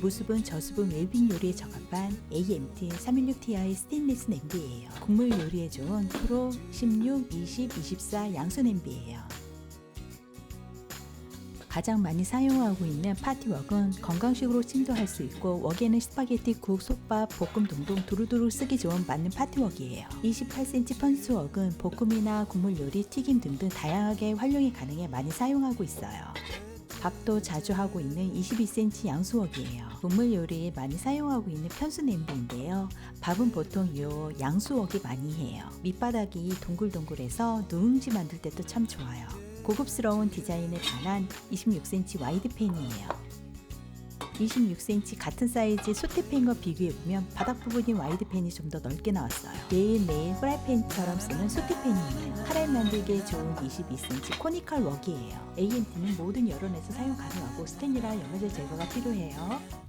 무수분 저수분 웰빙 요리에 적합한 AMT 316Ti 스테인리스 냄비예요. 국물 요리에 좋은 프로 16, 20, 24 양수 냄비예요. 가장 많이 사용하고 있는 파티웍은 건강식으로 침도할 수 있고 웍에는 스파게티, 국, 솥밥, 볶음 등등 두루두루 쓰기 좋은 맞는 파티웍이에요. 28cm 펀스웍은 볶음이나 국물 요리, 튀김 등등 다양하게 활용이 가능해 많이 사용하고 있어요. 밥도 자주 하고 있는 22cm 양수웍이에요. 국물 요리에 많이 사용하고 있는 편수 냄비인데요. 밥은 보통 요 양수웍이 많이 해요. 밑바닥이 동글동글해서 누룽지 만들 때도 참 좋아요. 고급스러운 디자인에 반한 26cm 와이드 팬이에요. 26cm 같은 사이즈 소테팬과 비교해보면 바닥 부분이 와이드 팬이 좀 더 넓게 나왔어요. 매일매일 프라이팬처럼 쓰는 소테팬이에요. 카레 만들기에 좋은 22cm 코니컬 웍이에요. ANT는 모든 여론에서 사용 가능하고 스텐이라 염화질 제거가 필요해요.